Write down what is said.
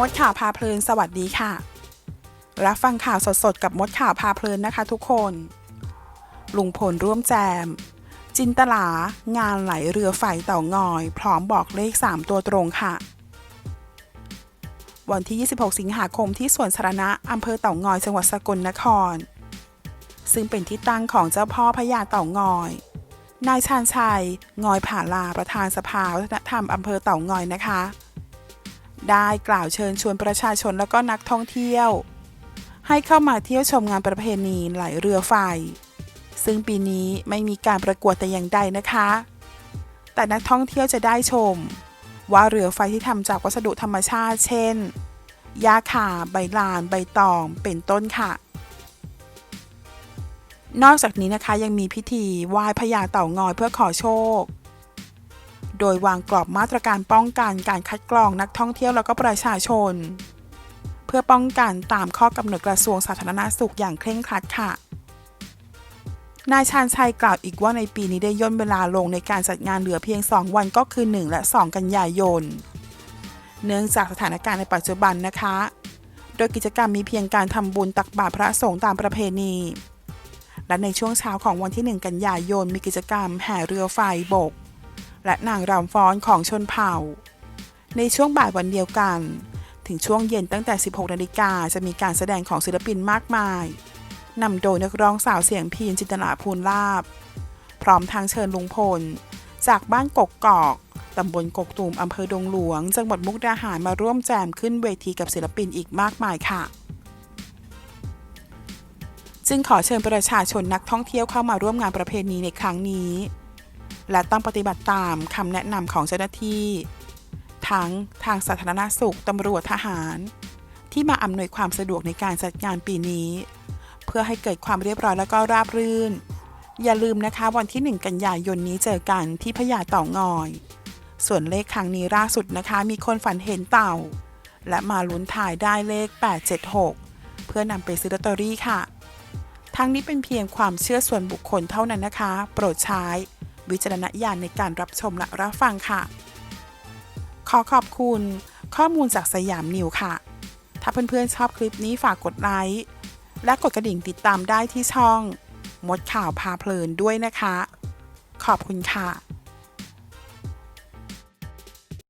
มดข่าวพาเพลินสวัสดีค่ะ รับฟังข่าวสดๆ กับมดข่าวพาเพลินนะคะทุกคน ลุงพลร่วมแจม จินตลางานไหลเรือไฟเต่างอย พร้อมบอกเลข 3 ตัวตรงค่ะ วันที่ 26 สิงหาคมที่สวนสาธารณะอำเภอเต่างอยจังหวัดสกลนคร ซึ่งเป็นที่ตั้งของเจ้าพ่อพญาเต่างอย นายชาญชัย งอยผาลาประธานสภาวัฒนธรรมอำเภอเต่างอยนะคะ ได้กล่าวเชิญชวนประชาชนและก็นักท่องเที่ยว ให้เข้ามาเที่ยวชมงานประเพณีไหลเรือไฟ ซึ่งปีนี้ไม่มีการประกวดแต่อย่างใดนะคะ แต่นักท่องเที่ยวจะได้ชม ว่าเรือไฟที่ทำจากวัสดุธรรมชาติ เช่นหญ้าคาใบลาน ใบตอง เป็นต้นค่ะ นอกจากนี้นะคะยังมีพิธีไหว้พญาเต่างอยเพื่อขอโชค โดยวางกรอบมาตรการป้องกันการคัดกรองนักท่องเที่ยวแล้วก็ประชาชน เพื่อป้องกันตามข้อกำหนดกระทรวงสาธารณสุขอย่างเคร่งครัดค่ะนายชาญชัยกล่าวอีกว่าในปีนี้ได้ย่นเวลาลงในการจัดงานเหลือเพียง 2 วันก็คือ 1 และ 2 กันยายน เนื่องจากสถานการณ์ในปัจจุบันนะคะ โดยกิจกรรมมีเพียงการทำบุญตักบาตรพระสงฆ์ตามประเพณี และในช่วงเช้าของวันที่ 1 กันยายนมีกิจกรรมแห่เรือไฟบก และนางรำฟ้อนของชนเผ่า ในช่วงบ่ายวันเดียวกัน ถึงช่วงเย็นตั้งแต่ 16 นาฬิกาจะมีการแสดงของศิลปินมากมายนำโดยนักร้องสาวเสียงพีนจินตลาภูลลาบ พร้อมทางเชิญลุงพล จากบ้านกกกอกตำบลกกตูมอำเภอดงหลวง จังหวัดมุกดาหารมาร่วมแจมขึ้นเวทีกับศิลปินอีกมากมายค่ะ จึงขอเชิญประชาชนนักท่องเที่ยวเข้ามาร่วมงานประเพณีในครั้งนี้ และต้องปฏิบัติตามคำแนะนำของเจ้าหน้าที่ ทั้งทางสาธารณสุขตำรวจทหาร ที่มาอำนวยความสะดวกในการจัดงานปีนี้ เพื่อให้เกิดความเรียบร้อยและก็ราบรื่น อย่าลืมนะคะวันที่ 1 กันยายนนี้เจอกันที่พญาเต่างอย ส่วนเลขครั้งนี้ล่าสุดนะคะ มีคนฝันเห็นเต่า และมาลุ้นถ่ายได้เลข 876 เพื่อนำไปซื้อลอตเตอรี่ค่ะทั้งนี้เป็นเพียงความเชื่อส่วนบุคคลเท่านั้นนะคะ โปรดใช้ วิจารณญาณในการรับชมและรับฟังค่ะ ขอขอบคุณ ข้อมูลจากสยามนิวค่ะ ถ้าเพื่อนๆชอบคลิปนี้ฝากกดไลค์และกดกระดิ่งติดตามได้ที่ช่อง มดข่าวพาเพลินด้วยนะคะ ขอบคุณค่ะ